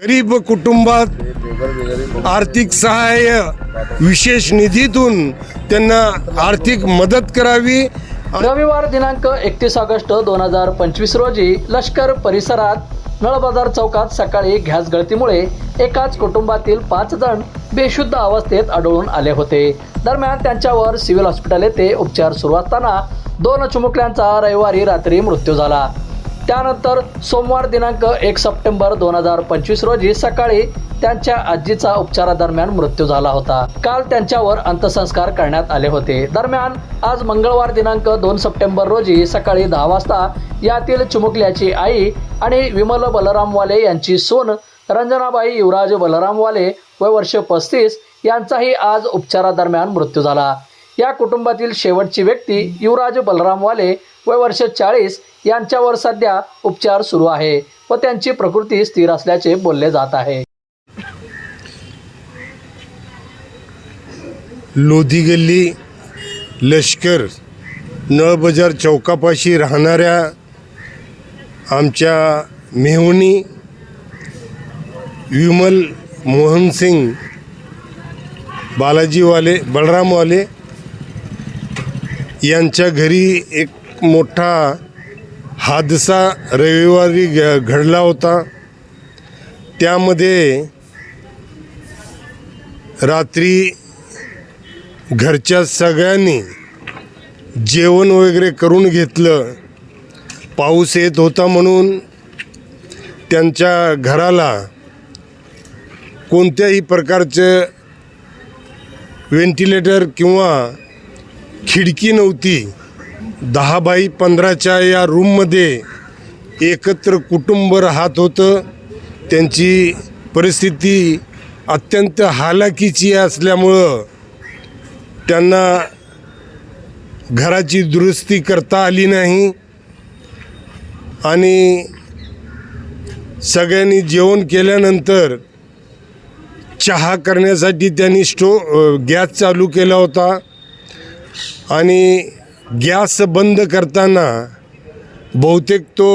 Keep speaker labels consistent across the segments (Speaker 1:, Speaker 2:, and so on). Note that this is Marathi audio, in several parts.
Speaker 1: गरीब कुटुंबात आर्थिक सहाय्य विशेष निधीतून त्यांना आर्थिक मदत करावी.
Speaker 2: रविवार दिनांक एकतीस ऑगस्ट दोन हजार पंचवीस रोजी लष्कर परिसरात नळबाजार चौकात सकाळी घ्यास गळतीमुळे एकाच कुटुंबातील पाच जण बेशुद्ध अवस्थेत आढळून आले होते. दरम्यान त्यांच्यावर सिव्हिल हॉस्पिटल येथे उपचार सुरू असताना दोन चिमुकल्यांचा रविवारी रात्री मृत्यू झाला. त्यानंतर सोमवार दिनांक एक सप्टेंबर दोन हजार पंचवीस रोजी सकाळी त्यांच्या आजीचा उपचारादरम्यान मृत्यू झाला होता. काल त्यांच्यावर अंत्यसंस्कार करण्यात आले होते. दरम्यान आज मंगळवार दिनांक दोन सप्टेंबर रोजी सकाळी दहा वाजता यातील चिमुकल्याची आई आणि विमल बलरामवाले यांची सून रंजनाबाई युवराज बलरामवाले वय वर्ष पस्तीस यांचाही आज उपचारादरम्यान मृत्यू झाला. या कुटुंबातील शेवटची व्यक्ती युवराज बलरामवाले वय वर्ष चाळीस यांच्यावर सध्या उपचार सुरू आहे व त्यांची प्रकृती स्थिर असल्याचे बोलले जात आहे.
Speaker 1: लोधी गल्ली लष्कर नळबजार चौकापाशी राहणाऱ्या आमच्या मेहुणी विमल मोहनसिंग बालाजीवाले बलरामवाले यांच्या घरी एक मोठा हादसा रविवारी घ घडला होता. त्यामध्ये रात्री घरच्या सगळ्यांनी जेवण वगैरे करून घेतलं. पाऊस येत होता म्हणून त्यांच्या घराला कोणत्याही प्रकारचं व्हेंटिलेटर किंवा खिडकी नव्हती. दहा बाय पंधराच्या या रूममध्ये एकत्र कुटुंब राहत होतं. त्यांची परिस्थिती अत्यंत हालाकीची असल्यामुळं त्यांना घराची दुरुस्ती करता आली नाही. आणि सगळ्यांनी जेवण केल्यानंतर चहा करण्यासाठी त्यांनी स्टो गॅस चालू केला होता. आणि गॅस बंद करताना बहुतेक तो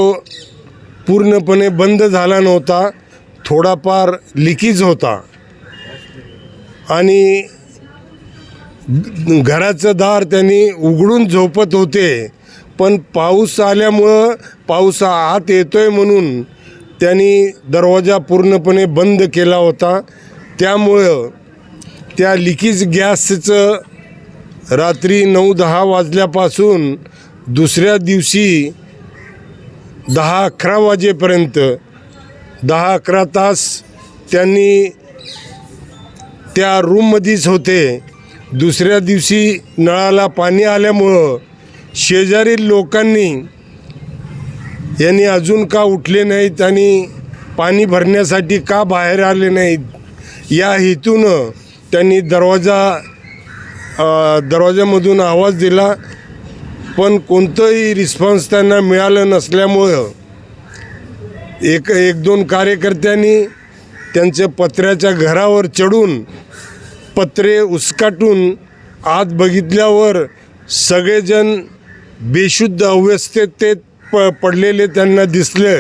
Speaker 1: पूर्णपणे बंद झाला नव्हता थोडाफार लिकीज होता. आणि घराचं दार त्यांनी उघडून झोपत होते पण पाऊस आल्यामुळं पाऊस आत येतोय म्हणून त्यांनी दरवाजा पूर्णपणे बंद केला होता. त्यामुळं त्या लिकीज गॅसचं रात्री नऊ दहा वाजल्यापासून दुसऱ्या दिवशी दहा अकरा वाजेपर्यंत दहा अकरा तास त्यांनी त्या रूममध्येच होते. दुसऱ्या दिवशी नळाला पाणी आल्यामुळं शेजारील लोकांनी यांनी अजून का उठले नाहीत आणि पाणी भरण्यासाठी का बाहेर आले नाहीत? या हेतूनं त्यांनी दरवाजा दरवाजामधून आवाज दिला पण कोणतंही रिस्पॉन्स त्यांना मिळालं नसल्यामुळं एक एक दोन कार्यकर्त्यांनी त्यांच्या पत्र्याच्या घरावर चढून पत्रे उसकाटून आत बघितल्यावर सगळेजण बेशुद्ध अवस्थेत प पडलेले त्यांना दिसले.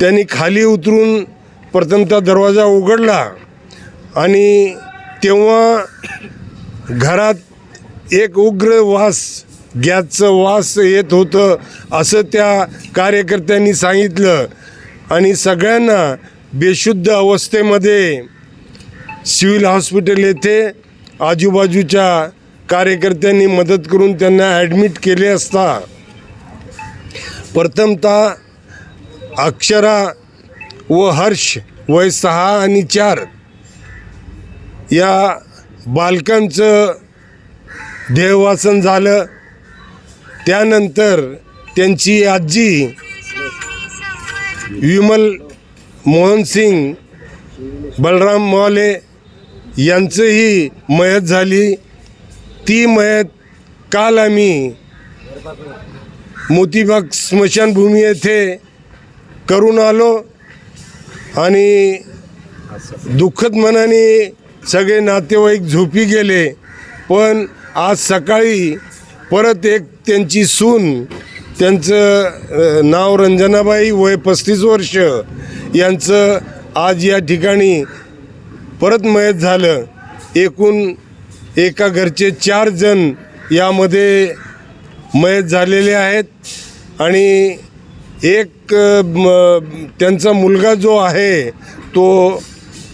Speaker 1: त्यांनी खाली उतरून प्रथमतः दरवाजा उघडला आणि तेव्हा घरात एक उग्र वास गॅसचं वास येत होतं असं त्या कार्यकर्त्यांनी सांगितलं. आणि सगळ्यांना बेशुद्ध अवस्थेमध्ये सिव्हिल हॉस्पिटल येथे आजूबाजूच्या कार्यकर्त्यांनी मदत करून त्यांना ॲडमिट केले असता प्रथमतः अक्षरा व हर्ष वय सहा आणि चार या बालकांचं देहवासन झालं. त्यानंतर त्यांची आजी विमल मोहनसिंग बलराम मोले यांचंही मयत झाली. ती मयत काल आम्ही मोतीबाग स्मशानभूमी येथे करून आलो आणि दुःखद मनाने सगळे नातेवाईक झोपी गेले पण आज सकाळी परत एक त्यांची सून त्यांचं नाव रंजनाबाई वय पस्तीस वर्ष यांचं आज या ठिकाणी परत मयत झालं. एकूण एका घरचे चार जण यामध्ये मयत झालेले आहेत आणि एक म, त्यांचा मुलगा जो आहे तो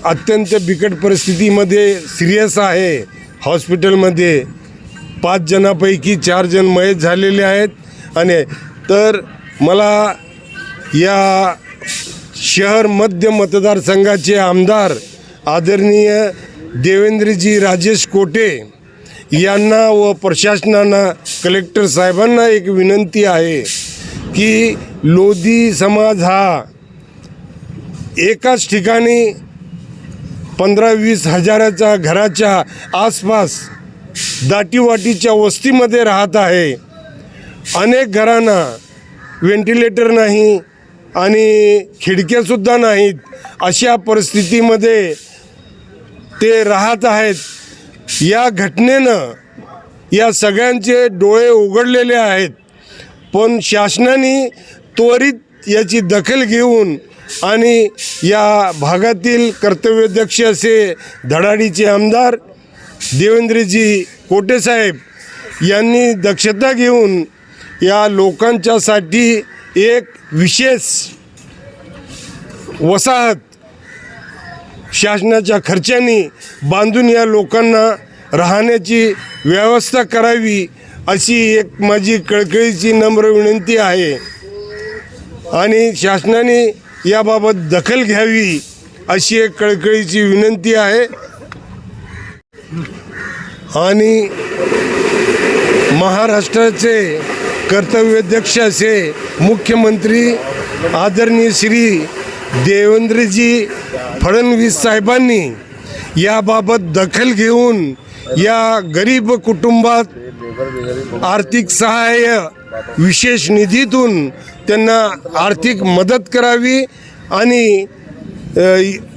Speaker 1: अत्यंत बिकट परिस्थितीमध्ये सिरियस आहे. हॉस्पिटलमध्ये पाच जणापैकी चार जण मयत झालेले आहेत. आणि तर मला या शहर मध्य मतदारसंघाचे आमदार आदरणीय देवेंद्रजी राजेश कोटे यांना व प्रशासनांना कलेक्टर साहेबांना एक विनंती आहे की लोधी समाज हा एकाच ठिकाणी पंधरा वीस हजाराच्या घराच्या आसपास दाटीवाटीच्या वस्तीमध्ये राहत आहे. अनेक घरांना व्हेंटिलेटर नाही आणि खिडक्यासुद्धा नाहीत. अशा परिस्थितीमध्ये ते राहत आहेत. या घटनेनं या सगळ्यांचे डोळे उघडलेले आहेत. पण शासनाने त्वरित याची दखल घेऊन आणि या भागातील कर्तव्यदक्ष असे धडाडीचे आमदार देवेंद्रजी कोटेसाहेब यांनी दक्षता घेऊन या लोकांच्यासाठी एक विशेष वसाहत शासनाच्या खर्चाने बांधून या लोकांना राहण्याची व्यवस्था करावी अशी एक माझी कळकळीची नम्र विनंती आहे. आणि शासनाने याबाबत दखल घ्यावी अशी एक कळकळीची विनंती आहे. आणि महाराष्ट्राचे कर्तव्याध्यक्ष असे मुख्यमंत्री आदरणीय श्री देवेंद्रजी फडणवीस साहेबांनी याबाबत दखल घेऊन या गरीब कुटुंबात आर्थिक सहाय्य विशेष निधीतून त्यांना आर्थिक मदत करावी आणि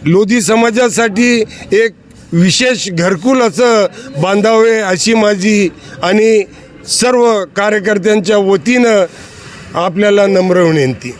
Speaker 1: लोधी समाजासाठी एक विशेष घरकुल असं बांधावे अशी माझी आणि सर्व कार्यकर्त्यांच्या वतीनं आपल्याला नम्र विनंती.